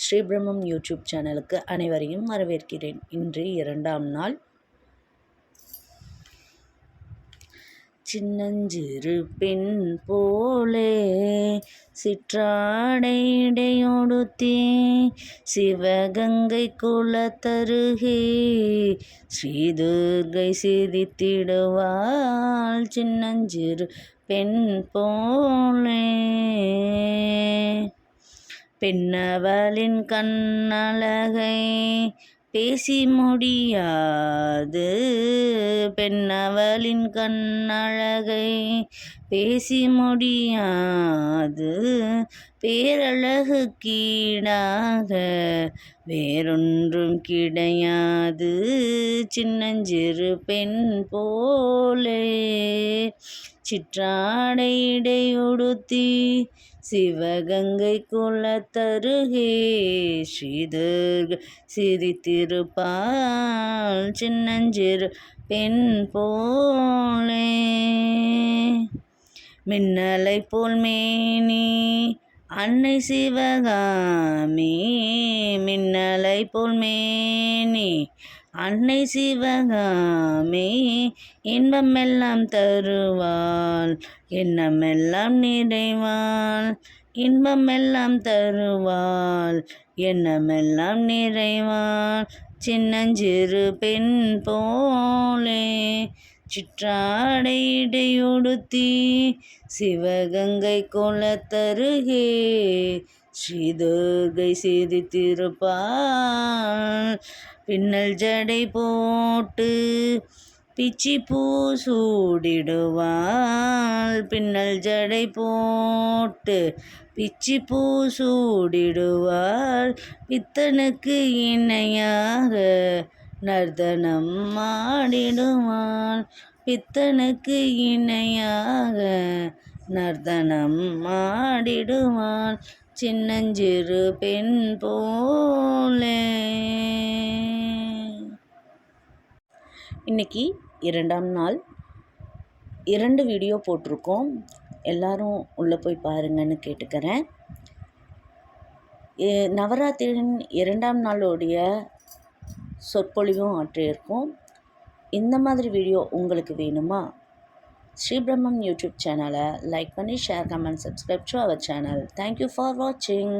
ஸ்ரீபிரம்மம் YouTube சேனலுக்கு அனைவரையும் வரவேற்கிறேன். இன்று இரண்டாம் நாள். சின்னஞ்சிறு பெண் போலே சிற்றாடையுடுத்தி சிவகங்கை குலத்தருகே ஸ்ரீதுர்கை சிரித்திடுவாள் சின்னஞ்சிறு பெண் போலே. பெண்ணவளின் கண்ணழகை பேசி முடியாது. பெண்ணவளின் கண்ணழகை பேசி முடியாது. பேரழகு கீடாக வேறொன்றும் கிடையாது. சின்னஞ்சிறு பெண் போலே சிற்றாடை இடையுடுத்தி சிவகங்கை குலத்தருகே ஸ்ரீதுர்க சிரித்திருப்பால் சின்னஞ்சிறு பெண் போலே மின்னலை போல் மேனி அன்னை சிவகாமி மின்னலை போல் மேனி அன்னை சிவகாமே இன்பமெல்லாம் தருவாள் எண்ணமெல்லாம் நிறைவாள் இன்பமெல்லாம் தருவாள் எண்ணமெல்லாம் நிறைவாள் சின்னஞ்சிறு பெண் போலே சிற்றாடை இடையுடுத்தி சிவகங்கை குளத்தருகே ஸ்ரீதுர்கை சிரித்திருப்பாள். பின்னல் ஜடை போட்டு பிச்சி பூ சூடிடுவாள். பின்னல் ஜடை போட்டு பிச்சி பூ சூடிடுவாள். பித்தனுக்கு இணையாக நர்தனம் மாடிடுவான் பித்தனுக்கு இணையாக நர்தனம் மாடிடுவான் சின்னஞ்சிறு பெண் போலே. இன்றைக்கி இரண்டாம் நாள். இரண்டு வீடியோ போட்டிருக்கோம். எல்லாரும் உள்ளே போய் பாருங்கன்னு கேட்டுக்கிறேன். நவராத்திரியின் இரண்டாம் நாளுடைய சொற்பொழிவும் ஆற்றியிருக்கோம் இந்த மாதிரி வீடியோ உங்களுக்கு வேணுமா? ஸ்ரீபிரம்மம் யூடியூப் சேனலை லைக் பண்ணி share comment subscribe to our channel thank you for வாட்சிங்